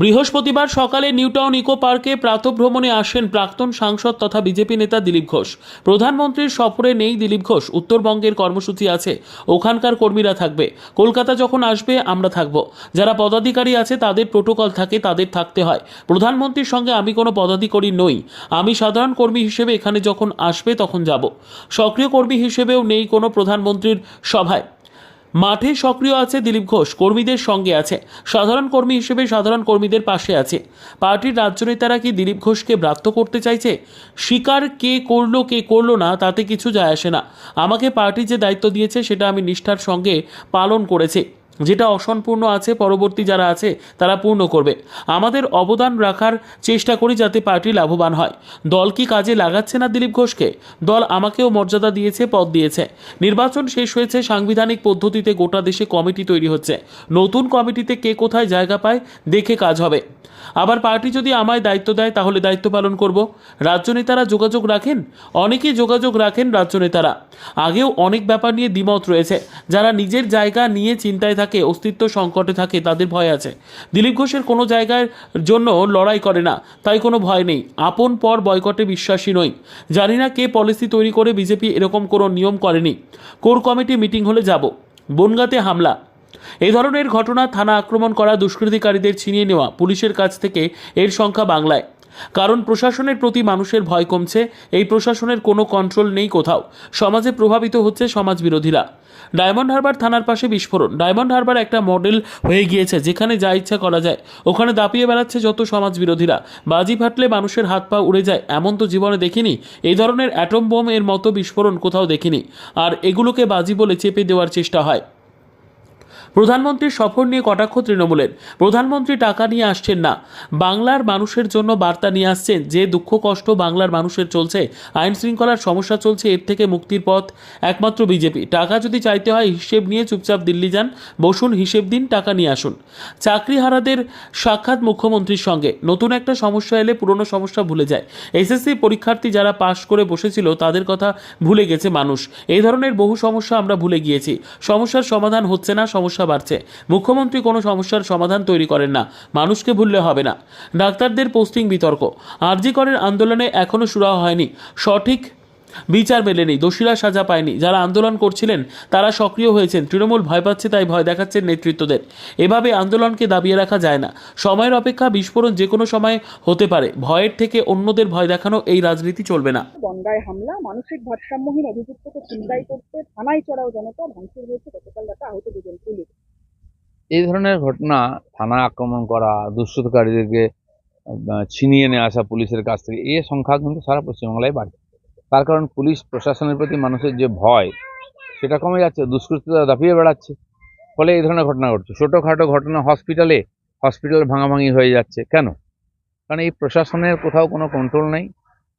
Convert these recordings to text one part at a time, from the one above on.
বৃহস্পতিবার সকালে নিউটাউন ইকো পার্কে প্রাতভ্রমণে আসেন প্রাক্তন সাংসদ তথা বিজেপি নেতা দিলীপ ঘোষ। প্রধানমন্ত্রীর সফরে নেই দিলীপ ঘোষ, উত্তরবঙ্গের কর্মসূচি আছে, ওখানকার কর্মীরা থাকবে। কলকাতা যখন আসবে, আমরা থাকব। যারা পদাধিকারী আছে, তাদের প্রোটোকল থাকে, তাদের থাকতে হয়। প্রধানমন্ত্রীর সঙ্গে আমি কোনো পদাধিকারী নই। আমি সাধারণ কর্মী হিসেবে এখানে যখন আসবে, তখন যাব। সক্রিয় কর্মী হিসেবেও নেই কোনো প্রধানমন্ত্রীর সভায়। মাঠে সক্রিয় আছে দিলীপ ঘোষ, কর্মীদের সঙ্গে আছে। সাধারণ কর্মী হিসেবে সাধারণ কর্মীদের পাশে আছে। পার্টির রাজ্য নেতারা কি দিলীপ ঘোষকে ব্রাত্য করতে চাইছে? শিকার কে করল কে করল না, তাতে কিছু যায় আসে না। আমাকে পার্টি যে দায়িত্ব দিয়েছে, সেটা আমি নিষ্ঠার সঙ্গে পালন করেছি। যেটা অসম্পূর্ণ আছে, পরবর্তী যারা আছে, তারা পূর্ণ করবে। আমাদের অবদান রাখার চেষ্টা করি যাতে পার্টি লাভবান হয়। দল কি কাজে লাগাচ্ছে না দিলীপ ঘোষকে? দল আমাকেও মর্যাদা দিয়েছে, পদ দিয়েছে। নির্বাচন শেষ হয়েছে, সাংবিধানিক পদ্ধতিতে গোটা দেশে কমিটি তৈরি হচ্ছে। নতুন কমিটিতে কে কোথায় জায়গা পায়, দেখে কাজ হবে। আবার পার্টি যদি আমায় দায়িত্ব দেয়, তাহলে দায়িত্ব পালন করব। রাজ্য নেতারা যোগাযোগ রাখেন? অনেকেই যোগাযোগ রাখেন রাজ্য নেতারা আগেও অনেক ব্যাপার নিয়ে দ্বিমত রয়েছে। যারা নিজের জায়গা নিয়ে চিন্তায় থাকে অস্তিত্ব সংকটে থাকে, তাদের ভয় আছে। দিলীপ ঘোষের কোনো জায়গার জন্য লড়াই করে না, তাই কোনো ভয় নেই। আপন পর বয়কটে বিশ্বাসী নই। জানি না কে পলিসি তৈরি করে বিজেপি এরকম কোনো নিয়ম করেনি। কোর কমিটি মিটিং হলে যাব। বনগাঁতে হামলা। এ ধরনের ঘটনা থানা আক্রমণ করা দুষ্কৃতিকারীদের ছিনিয়ে নেওয়া, পুলিশের কাছ থেকে এর সংখ্যা বাংলায়। কারণ প্রশাসনের প্রতি মানুষের ভয় কমছে, এই প্রশাসনের কোনো কন্ট্রোল নেই কোথাও। সমাজে প্রভাবিত হচ্ছে সমাজ বিরোধীরা ডায়মন্ড হারবার থানার পাশে বিস্ফোরণ। ডায়মন্ড হারবার একটা মডেল হয়ে গিয়েছে, যেখানে যা ইচ্ছা করা যায়। ওখানে দাপিয়ে বেড়াচ্ছে যত সমাজ বিরোধীরা বাজি ফাটলে মানুষের হাত পা উড়ে যায়, এমন তো জীবনে দেখিনি। এই ধরনের অ্যাটম বোম এর মতো বিস্ফোরণ কোথাও দেখিনি। আর এগুলোকে বাজি বলে চেপে দেওয়ার চেষ্টা হয়। প্রধানমন্ত্রীর সফর নিয়ে কটাক্ষ তৃণমূলের। প্রধানমন্ত্রী টাকা নিয়ে আসছেন না। বাংলার মানুষের জন্য বার্তা নিয়ে আসছেন যে দুঃখ কষ্ট বাংলার মানুষের চলছে, আইন শৃঙ্খলার সমস্যা চলছে, এর থেকে মুক্তির পথ একমাত্র বিজেপি। টাকা যদি চাইতে হয়, হিসেব নিয়ে চুপচাপ দিল্লি যান। বসুন, হিসেব দিন, টাকা নিয়ে আসুন। চাকরিহারাদের সাক্ষাৎ মুখ্যমন্ত্রীর সঙ্গে। নতুন একটা সমস্যা এলে পুরনো সমস্যা ভুলে যায়। এসএসসি পরীক্ষার্থী যারা পাশ করে বসেছিল, তাদের কথা ভুলে গেছে মানুষ। এই ধরনের বহু সমস্যা আমরা ভুলে গিয়েছি। সমস্যার সমাধান হচ্ছে না, সমস্যা বাড়ছে। মুখ্যমন্ত্রী কোনো সমস্যার সমাধান তৈরি করেন না। মানুষকে ভুললে হবে না। ডাক্তারদের পোস্টিং বিতর্ক। আরজি করের আন্দোলনে এখনও শুরু হয়নি। সঠিক বিচার মেলেনি। দোষীরা সাজা পায়নি। যারা আন্দোলন করছিলেন, তারা সক্রিয় হয়েছেন। তৃণমূল ভয় পাচ্ছে, তাই ভয় দেখাচ্ছেন নেতৃত্বদের। এভাবে আন্দোলনকে দাবিয়ে রাখা যায় না। সময়ের অপেক্ষা বিস্ফোরণ যে কোনো সময় হতে পারে। ভয়ের থেকে অন্যদের ভয় দেখানো এই রাজনীতি চলবে না। বনগায় হামলা, মানসিক ভারসাম্যহীন অভিযুক্তকে ছিনতাই করতে থানায় চড়াও জনতা, ভাঙচুর হয়েছে গতকাল রাতে আহত দুজন পুলিশ। এই ধরনের ঘটনা থানা আক্রমণ করা, দুষ্কৃতকারীদেরকে ছিনিয়ে নিয়ে আসা পুলিশের কাছ থেকে এই সংখ্যা কিন্তু সারা পশ্চিমবাংলায় বাড়ছে। তার কারণ পুলিশ প্রশাসনের প্রতি মানুষের যে ভয়, সেটা কমে যাচ্ছে, দুষ্কৃতীরা দাপিয়ে বেড়াচ্ছে। ফলে এই ধরনের ঘটনা ঘটছে। ছোটোখাটো ঘটনা হসপিটালে, হসপিটাল ভাঙাভাঙি হয়ে যাচ্ছে। কেন? কারণ এই প্রশাসনের কোথাও কোনো কন্ট্রোল নেই,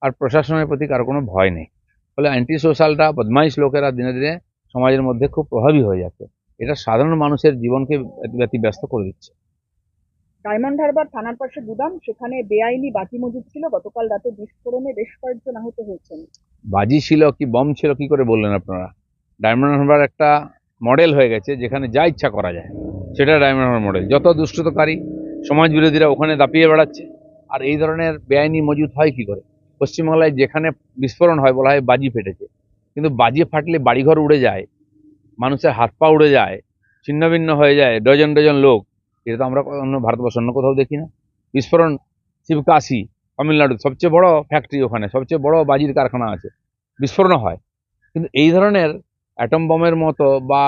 আর প্রশাসনের প্রতি কারও কোনো ভয় নেই। ফলে অ্যান্টি সোশ্যালটা বদমাইশ লোকেরা দিনে দিনে সমাজের মধ্যে খুব প্রভাবী হয়ে যাচ্ছে। এটা সাধারণ মানুষের জীবনকে ব্যতিব্যস্ত করে দিচ্ছে। ডায়মন্ড হারবার থানার পাশে গুদাম সেখানে বেআইনি বাজি মজুদ ছিল। গতকাল রাতে বিস্ফোরণে বেশ কয়েকজন আহত হয়েছেন। বাজি ছিল কি বম ছিল কি করে বললেন আপনারা? ডায়মন্ড হারবার একটা মডেল হয়ে গেছে যেখানে যা ইচ্ছা করা যায়। সেটা ডায়মন্ড হারবার মডেল। যত দুষ্টতাকারী সমাজ বিরোধীরা ওখানে দাপিয়ে বেড়াচ্ছে। আর এই ধরনের বেআইনি মজুদ হয় কি করে? পশ্চিমবাংলায় যেখানে বিস্ফোরণ হয় বলা হয় বাজি ফেটেছে। কিন্তু বাজি ফাটলে বাড়িঘর উড়ে যায়। মানুষের হাত পা উড়ে যায় ছিন্নভিন্ন হয়ে যায়, ডজন ডজন লোক। এটা তো আমরা অন্য ভারতবর্ষ অন্য কোথাও দেখি না। বিস্ফোরণ শিবকাশি, তামিলনাড়ু, সবচেয়ে বড় ফ্যাক্টরি ওখানে, সবচেয়ে বড় বাজির কারখানা আছে। বিস্ফোরণ হয়। কিন্তু এই ধরনের অ্যাটম বোমের মতো বা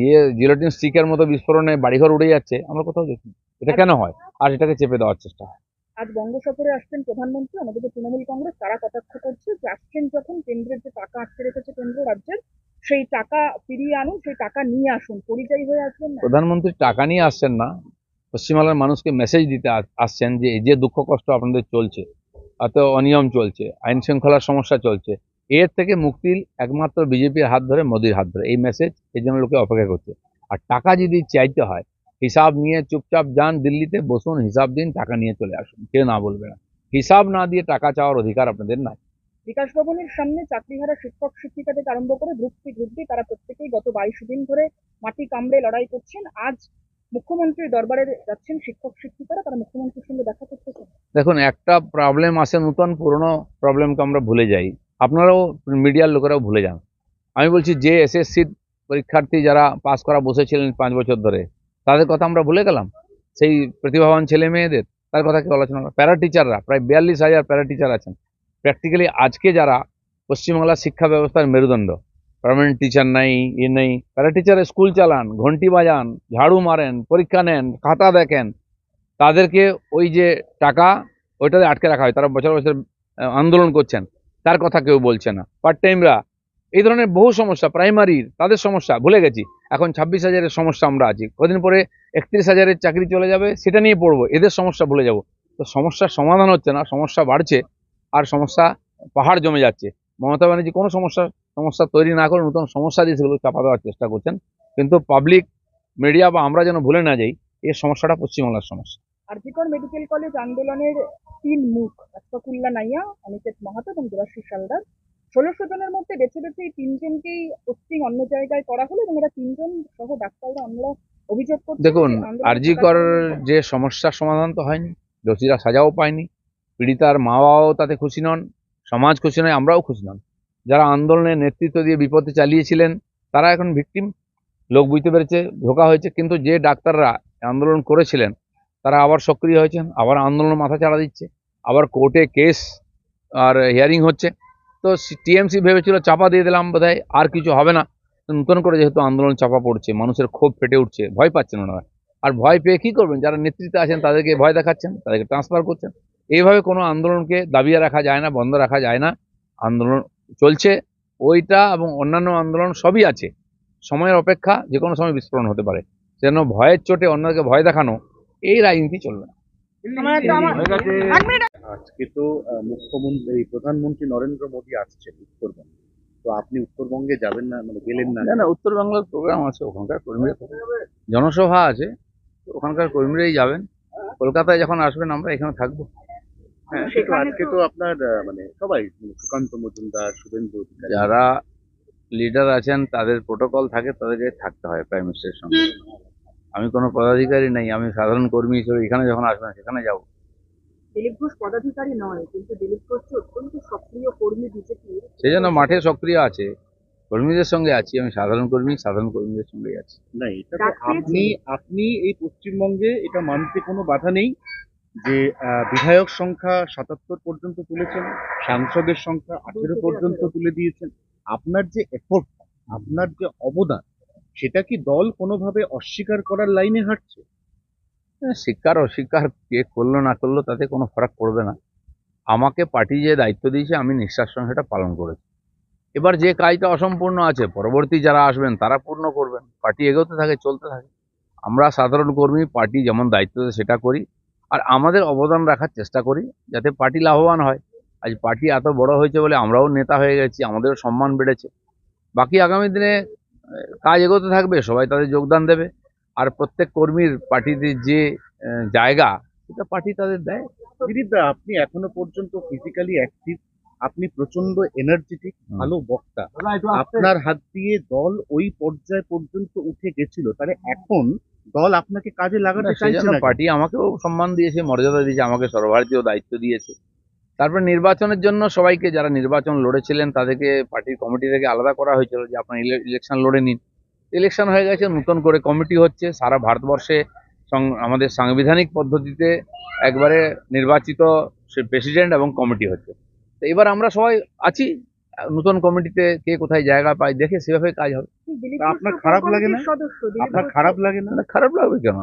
ইয়ে জিলোটিন স্টিকের মতো বিস্ফোরণে বাড়িঘর উড়ে যাচ্ছে, আমরা কোথাও দেখি এটা কেন হয়? আর এটাকে চেপে দেওয়ার চেষ্টা হয়। আজ বঙ্গ সফরে আসছেন প্রধানমন্ত্রী, আমাদের তৃণমূল কংগ্রেস, তারা কটাক্ষ করছে যে আসছেন যখন কেন্দ্রের যে টাকা আটকে রেখেছে কেন্দ্র রাজ্যের সেই টাকা ফিরিয়ে আনুন, সেই টাকা নিয়ে আসুন। পরিযায়ী হয়ে আসবেন প্রধানমন্ত্রী টাকা নিয়ে আসছেন না। পশ্চিমবাংলার মানুষকে মেসেজ দিতে আসছেন যে, এই যে দুঃখ কষ্ট আপনাদের চলছে এত অনিয়ম চলছে, আইন শৃঙ্খলার সমস্যা চলছে, এর থেকে মুক্তির একমাত্র বিজেপির হাত ধরে মোদির হাত ধরে। এই মেসেজ এই জন্য লোকে অপেক্ষা করছে। আর টাকা যদি চাইতে হয়, হিসাব নিয়ে চুপচাপ যান দিল্লিতে, বসুন, হিসাব দিন, টাকা নিয়ে চলে আসুন। কেউ না বলবে না। হিসাব না দিয়ে টাকা চাওয়ার অধিকার আপনাদের নাই। বিকাশ ভবনের সামনে চাকরিহারা শিক্ষক শিক্ষিকা থেকে আরম্ভ করে গ্রুপ সি তারা প্রত্যেকেই গত বাইশ দিন ধরে মাটি কামড়ে লড়াই করছেন। আজ মুখ্যমন্ত্রীর দরবারে যাচ্ছেন শিক্ষক শিক্ষিকারা। তারা মুখ্যমন্ত্রীর সঙ্গে দেখা করতে চান। দেখুন, একটা প্রবলেম আসে নতুন, পুরনো প্রবলেমকে আমরা ভুলে যাই। আপনারাও মিডিয়ার লোকেরাও ভুলে যান। আমি বলছি, যে এসএসসির পরীক্ষার্থী যারা পাস করা বসেছিলেন পাঁচ বছর ধরে, তাদের কথা আমরা ভুলে গেলাম? সেই প্রতিভাবান ছেলে মেয়েদের, তার কথা কেউ আলোচনা প্যারা টিচাররা প্রায় বিয়াল্লিশ হাজার প্যারা টিচার আছেন। প্র্যাকটিক্যালি আজকে যারা পশ্চিমবাংলার শিক্ষা ব্যবস্থার মেরুদণ্ড পার্মানেন্ট টিচার নাই ই নেই প্যারা টিচারে স্কুল চালান ঘন্টি বাজান, ঝাড়ু মারেন, পরীক্ষা নেন, খাতা দেখেন, তাদেরকে ওই যে টাকা ওইটাতে আটকে রাখা হয়। তারা বছর বছর আন্দোলন করছেন, তার কথা কেউ বলছে না। পার্ট টাইমরা এই ধরনের বহু সমস্যা প্রাইমারির তাদের সমস্যা, ভুলে গেছি। এখন ছাব্বিশ হাজারের সমস্যা আমরা আছি। কদিন পরে একত্রিশ হাজারের চাকরি চলে যাবে, সেটা নিয়ে পড়ব, এদের সমস্যা ভুলে যাব। তো সমস্যার সমাধান হচ্ছে না, সমস্যা বাড়ছে। আর সমস্যা পাহাড় জমে যাচ্ছে। মমতা ব্যানার্জি কোনো সমস্যা সমস্যা তৈরি না করে নতুন সমস্যা দিয়ে সেগুলো চাপা দেওয়ার চেষ্টা করছেন। কিন্তু পাবলিক মিডিয়া বা আমরা যেন ভুলে না যাই এই সমস্যাটা পশ্চিমবাংলার সমস্যা। আরজিকর মেডিকেল কলেজ আন্দোলনের তিন মুখ আশফাকুল্লা নাইয়া অনিকেত মাহাতো এবং দেবাশিস হালদার। ষোলোশো জনের মধ্যে বেছে বেছে এই তিনজনকেই পোস্টিং অন্য জায়গায় করা হলো এবং এরা তিনজন সহ ডাক্তাররা অন্যরা অভিযোগ করছে দেখুন যে আন্দোলন আরজি কর যে সমস্যার সমাধান তো হয়নি দোষীরা সাজাও পায়নি। পীড়িতার মা বাবাও তাতে খুশি নন, সমাজ খুশি নয়, আমরাও খুশি নন। যারা আন্দোলনের নেতৃত্ব দিয়ে বিপদে চালিয়েছিলেন, তারা এখন ভিকটিম। লোক বুঝতে পেরেছে, ধোকা হয়েছে, কিন্তু যে ডাক্তাররা আন্দোলন করেছিলেন, তারা আবার সক্রিয় হয়েছেন, আবার আন্দোলন মাথা চাড়া দিচ্ছে, আবার কোর্টে কেস আর হিয়ারিং হচ্ছে। তো টিএমসি ভেবেছিল চাপা দিয়ে দিলাম বোধহয়, আর কিছু হবে না। নতুন করে যেহেতু আন্দোলন চাপা পড়ছে, মানুষের ক্ষোভ ফেটে উঠছে, ভয় পাচ্ছেন ওনারা। আর ভয় পেয়ে কী করবেন? যারা নেতৃত্বে আছেন, তাদেরকে ভয় দেখাচ্ছেন, তাদেরকে ট্রান্সফার করছেন। এইভাবে কোনো আন্দোলনকে দাবিয়ে রাখা যায় না বন্ধ রাখা যায় না। আন্দোলন চলছে ওইটা এবং অন্যান্য আন্দোলন সবই আছে। সময়ের অপেক্ষা যে কোনো সময় বিস্ফোরণ হতে পারে। সেজন্য ভয়ের চোটে অন্যকে ভয় দেখানো এই রাজনীতি চলবে না। আজকে তো মুখ্যমন্ত্রী এই প্রধানমন্ত্রী নরেন্দ্র মোদী আসছেন উত্তরবঙ্গে। তো আপনি উত্তরবঙ্গে যাবেন না মানে গেলেন না? না না উত্তর বাংলার প্রোগ্রাম আছে ওখানকার কর্মীরা জনসভা আছে তো ওখানকার কর্মীরাই যাবেন। কলকাতায় যখন আসবেন আমরা এখানে থাকব। হ্যাঁ আজকে তো আপনার মানে সবাই সুকান্ত মজুমদার শুভেন্দু যারা লিডার আছেন তাদের প্রোটোকল থাকে তাদেরকে থাকতে হয় প্রাইম মিনিস্টারের সঙ্গে। আমি কোনো পদাধিকারী নাই আমি সাধারণ কর্মী হিসেবে এখানে যখন আসবেন সেখানে যাব। দিলীপ ঘোষ পদাধিকারী নয় কিন্তু দিলীপ ঘোষ যে অত্যন্ত সক্রিয় কর্মী বিজেপির সেই জন্য মাঠে সক্রিয় আছে। কর্মীদের সঙ্গে আছি আমি সাধারণ কর্মী সাধারণ কর্মীদের সঙ্গে আছি। না এটা তো আপনি আপনি এই পশ্চিমবঙ্গে এটা মানতে কোনো বাধা নেই। যে বিধায়ক সংখ্যা সাতাত্তর পর্যন্ত তুলেছেন, সাংসদের সংখ্যা আঠেরো পর্যন্ত তুলে দিয়েছেন, আপনার যে এফোর্ট আপনার যে অবদান, সেটা কি দল কোনোভাবে অস্বীকার করার লাইনে হাঁটছে? স্বীকার অস্বীকার কে করল না করল তাতে কোনো ফারাক পড়বে না। আমাকে পার্টি যে দায়িত্ব দিয়েছে, আমি নিঃশ্বাস সঙ্গে সেটা পালন করেছি। এবার যে কাজটা অসম্পূর্ণ আছে, পরবর্তী যারা আসবেন, তারা পূর্ণ করবেন। পার্টি এগোতে থাকে, চলতে থাকে। আমরা সাধারণ কর্মী, পার্টি যেমন দায়িত্ব দেয়, সেটা করি। আর আমাদের অবদান রাখার চেষ্টা করি যাতে পার্টি লাভবান হয়। আজ পার্টি এত বড় হয়েছে বলে আমরাও নেতা হয়ে গেছি, আমাদেরও সম্মান বেড়েছে। বাকি আগামী দিনে কাজ এগোতে থাকবে, সবাই তাদের যোগদান দেবে। আর প্রত্যেক কর্মীর, পার্টিতে যে জায়গা সেটা পার্টি তাদের দেয়। দিলীপদা আপনি এখনও পর্যন্ত ফিজিক্যালি অ্যাক্টিভ আপনি প্রচণ্ড এনার্জেটিক ভালো বক্তা। আপনার হাত দিয়ে দল ওই পর্যায় পর্যন্ত উঠে গেছিল। তাহলে এখন দল আপনাকে কাজে লাগাতে চাইছে না পার্টি আমাকেও সম্মান দিয়েছে মর্যাদা দিয়েছে আমাকে সর্বভারতীয় দায়িত্ব দিয়েছে। তারপর নির্বাচনের জন্য সবাইকে যারা নির্বাচন লড়েছিলেন তাদেরকে পার্টির কমিটি থেকে আলাদা করা হয়েছিল যে আপনার ইলেকশন লড়ে নিন। ইলেকশন হয়ে গেছে নতুন করে কমিটি হচ্ছে। সারা ভারতবর্ষে আমাদের সাংবিধানিক পদ্ধতিতে একবারে নির্বাচিত সে প্রেসিডেন্ট এবং কমিটি হচ্ছে। তো এবার আমরা সবাই আছি। নতুন কমিটিতে কে কোথায় জায়গা পায় দেখে সেভাবে কাজ হবে। আপনার খারাপ লাগে না? আপনার খারাপ লাগে না? না খারাপ লাগবে কেন?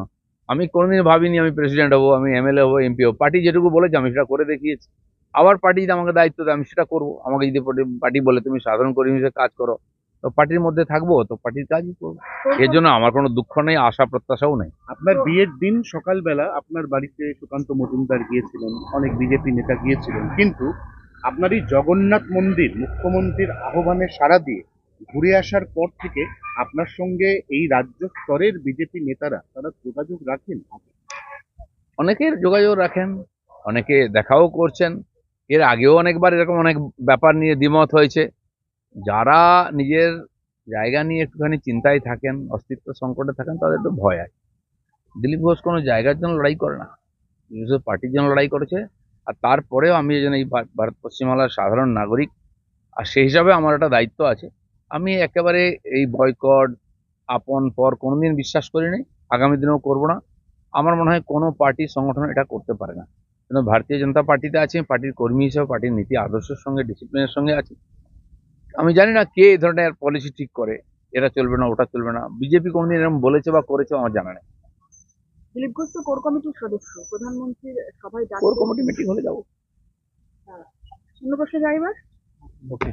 আমি কোনোদিন ভাবিনি আমি প্রেসিডেন্ট হব আমি এমএলএ হব এমপি হব। পার্টি যেটুকু বলেছে আমি সেটা করে দেখিয়েছি। আবার পার্টি যদি আমাকে দায়িত্ব দেয় আমি সেটা করব। আমাকে যদি পার্টি বলে তুমি সাধারণ কর্মী হিসেবে কাজ করো তো পার্টির মধ্যে থাকব তো পার্টির কাজই করব। এর জন্য আমার কোনো দুঃখ নেই আশা প্রত্যাশাও নেই। আপনার বিয়ের দিন সকালবেলা আপনার বাড়িতে সুকান্ত মজুমদার গিয়েছিলেন অনেক বিজেপি নেতা গিয়েছিলেন কিন্তু আপনার এই জগন্নাথ মন্দির মুখ্যমন্ত্রীর আহ্বানে সাড়া দিয়ে ঘুরে আসার পর থেকে আপনার সঙ্গে এই রাজ্য স্তরের বিজেপি নেতারা, তারা যোগাযোগ রাখেন? অনেকের যোগাযোগ রাখেন, অনেকে দেখাও করছেন। এর আগেও অনেকবার এরকম অনেক ব্যাপার নিয়ে দ্বিমত হয়েছে। যারা নিজের জায়গা নিয়ে একটুখানি চিন্তায় থাকেন, অস্তিত্ব সংকটে থাকেন, তাদের একটু ভয় আছে। দিলীপ ঘোষ কোনো জায়গার জন্য লড়াই করে না। পার্টির জন্য লড়াই করেছে। আর তারপরেও আমি যেন এই ভারত পশ্চিমবাংলার সাধারণ নাগরিক। আর সেই হিসাবে আমার একটা দায়িত্ব আছে। আমি একেবারে এই বয়কট, আপন, পর কোনোদিন বিশ্বাস করিনি আগামী দিনেও করব না। আমার মনে হয় কোনো পার্টি, সংগঠন এটা করতে পারে না। কিন্তু ভারতীয় জনতা পার্টিতে আছে, পার্টির কর্মী হিসেবে, পার্টির নীতি আদর্শের সঙ্গে ডিসিপ্লিনের সঙ্গে আছে। আমি জানি না কে এই ধরনের পলিসি ঠিক করে, এটা চলবে না, ওটা চলবে না। বিজেপি কোনোদিন এরকম বলেছে বা করেছে, আমার জানা নেই। দিলীপ ঘোষ তো কোর কমিটির সদস্য প্রধানমন্ত্রীর সভায় কোর কমিটি মিটিং হলে যাব। অন্য প্রশ্নে যাইবার? ওকে